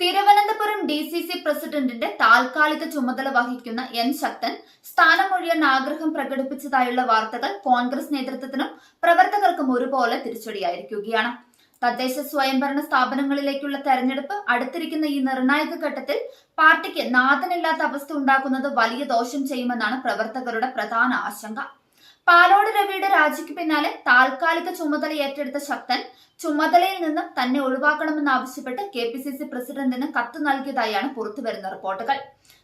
Thiruvananthapuram D C C പ്രസിഡന്റിന്റെ താൽക്കാലിക ചുമതല വഹിക്കുന്ന എൻ ശക്തൻ സ്ഥാനമൊഴിയാൻ ആഗ്രഹം പ്രകടിപ്പിച്ചതായുള്ള വാർത്തകൾ കോൺഗ്രസ് നേതൃത്വത്തിനും പ്രവർത്തകർക്കും ഒരുപോലെ തിരിച്ചടിയായിരിക്കുകയാണ്. തദ്ദേശ സ്വയംഭരണ സ്ഥാപനങ്ങളിലേക്കുള്ള തെരഞ്ഞെടുപ്പ് അടുത്തിരിക്കുന്ന ഈ നിർണായക ഘട്ടത്തിൽ പാർട്ടിക്ക് നാഥനില്ലാത്ത അവസ്ഥ ഉണ്ടാക്കുന്നത് വലിയ ദോഷം ചെയ്യുമെന്നാണ് പ്രവർത്തകരുടെ പ്രധാന ആശങ്ക. പാലോട് രവിയുടെ രാജിക്ക് പിന്നാലെ താൽക്കാലിക ചുമതല ഏറ്റെടുത്ത ശക്തൻ ചുമതലയിൽ നിന്ന് തന്നെ ഒഴിവാക്കണമെന്നാവശ്യപ്പെട്ട് കെ പി സി സി പ്രസിഡന്റിന് കത്ത് നൽകിയതായാണ് പുറത്തുവരുന്ന റിപ്പോർട്ടുകൾ.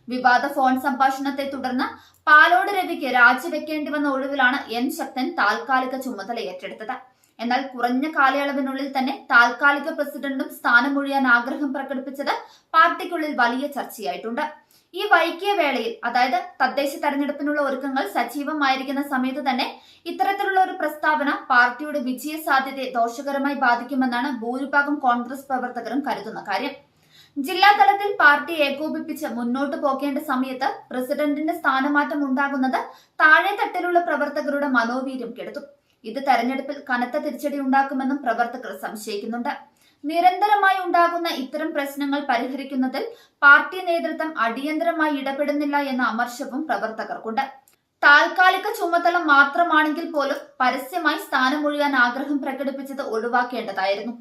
വിവാദ ഫോൺ സംഭാഷണത്തെ തുടർന്ന് പാലോട് രവിക്ക് രാജിവെക്കേണ്ടി വന്ന ഒഴിവിലാണ് എൻ ശക്തൻ താൽക്കാലിക ചുമതല ഏറ്റെടുത്തത്. എന്നാൽ കുറഞ്ഞ കാലയളവിനുള്ളിൽ തന്നെ താൽക്കാലിക പ്രസിഡന്റും സ്ഥാനമൊഴിയാൻ ആഗ്രഹം പ്രകടിപ്പിച്ചത് പാർട്ടിക്കുള്ളിൽ വലിയ ചർച്ചയായിട്ടുണ്ട്. ഈ വൈകിയ വേളയിൽ അതായത് തദ്ദേശ തെരഞ്ഞെടുപ്പിനുള്ള ഒരുക്കങ്ങൾ സജീവമായിരിക്കുന്ന സമയത്ത് തന്നെ ഇത്തരത്തിലുള്ള ഒരു പ്രസ്താവന പാർട്ടിയുടെ വിജയ സാധ്യതയെ ദോഷകരമായി ബാധിക്കുമെന്നാണ് ഭൂരിഭാഗം കോൺഗ്രസ് പ്രവർത്തകരും കരുതുന്ന കാര്യം. ജില്ലാ തലത്തിൽ പാർട്ടി ഏകോപിപ്പിച്ച് മുന്നോട്ട് പോകേണ്ട സമയത്ത് പ്രസിഡന്റിന്റെ സ്ഥാനമാറ്റം ഉണ്ടാകുന്നത് താഴെ തട്ടിലുള്ള പ്രവർത്തകരുടെ മനോവീര്യം കെടുത്തും. ഇത് തെരഞ്ഞെടുപ്പിൽ കനത്ത തിരിച്ചടി ഉണ്ടാക്കുമെന്നും പ്രവർത്തകർ സംശയിക്കുന്നുണ്ട്. നിരന്തരമായി ഉണ്ടാകുന്ന ഇത്തരം പ്രശ്നങ്ങൾ പരിഹരിക്കുന്നതിൽ പാർട്ടി നേതൃത്വം അടിയന്തരമായി ഇടപെടുന്നില്ല എന്ന അമർശവും പ്രവർത്തകർക്കുണ്ട്. താൽക്കാലിക ചുമതല മാത്രമാണെങ്കിൽ പോലും പരസ്യമായി സ്ഥാനമൊഴിയാൻ ആഗ്രഹം പ്രകടിപ്പിച്ചത് ഒഴിവാക്കേണ്ടതായിരുന്നു.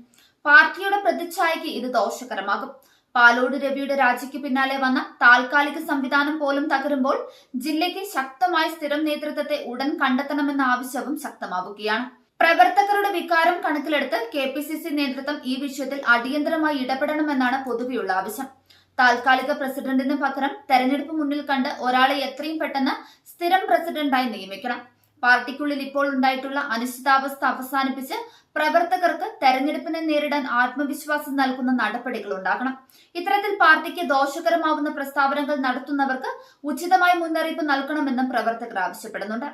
പാർട്ടിയുടെ പ്രതിച്ഛായയ്ക്ക് ഇത് ദോഷകരമാകും. പാലോട് രവിയുടെ രാജിക്ക് പിന്നാലെ വന്ന താൽക്കാലിക സംവിധാനം പോലും തകരുമ്പോൾ ജില്ലയ്ക്ക് ശക്തമായ സ്ഥിരം നേതൃത്വത്തെ ഉടൻ കണ്ടെത്തണമെന്ന ആവശ്യവും ശക്തമാവുകയാണ്. പ്രവർത്തകരുടെ വികാരം കണക്കിലെടുത്ത് കെ പി സി സി നേതൃത്വം ഈ വിഷയത്തിൽ അടിയന്തരമായി ഇടപെടണമെന്നാണ് പൊതുവെയുള്ള ആവശ്യം. താൽക്കാലിക പ്രസിഡന്റിന് പകരം തെരഞ്ഞെടുപ്പ് മുന്നിൽ കണ്ട് ഒരാളെ എത്രയും പെട്ടെന്ന് സ്ഥിരം പ്രസിഡന്റായി നിയമിക്കണം. പാർട്ടിക്കുള്ളിൽ ഇപ്പോൾ ഉണ്ടായിട്ടുള്ള അനിശ്ചിതാവസ്ഥ അവസാനിപ്പിച്ച് പ്രവർത്തകർക്ക് തെരഞ്ഞെടുപ്പിനെ നേരിടാൻ ആത്മവിശ്വാസം നൽകുന്ന നടപടികൾ ഉണ്ടാകണം. ഇത്തരത്തിൽ പാർട്ടിക്ക് ദോഷകരമാവുന്ന പ്രസ്താവനകൾ നടത്തുന്നവർക്ക് ഉചിതമായ മുന്നറിയിപ്പ് നൽകണമെന്നും പ്രവർത്തകർ ആവശ്യപ്പെടുന്നുണ്ട്.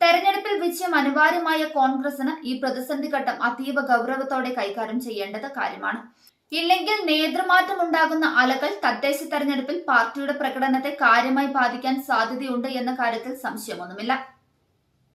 തെരഞ്ഞെടുപ്പിൽ വിജയം അനിവാര്യമായ കോൺഗ്രസിന് ഈ പ്രതിസന്ധി ഘട്ടം അതീവ ഗൗരവത്തോടെ കൈകാര്യം ചെയ്യേണ്ടത് കാര്യമാണ്. ഇല്ലെങ്കിൽ നേതൃമാറ്റം ഉണ്ടാകുന്ന അലകൾ തദ്ദേശ തെരഞ്ഞെടുപ്പിൽ പാർട്ടിയുടെ പ്രകടനത്തെ കാര്യമായി ബാധിക്കാൻ സാധ്യതയുണ്ട് എന്ന കാര്യത്തിൽ സംശയമൊന്നുമില്ല.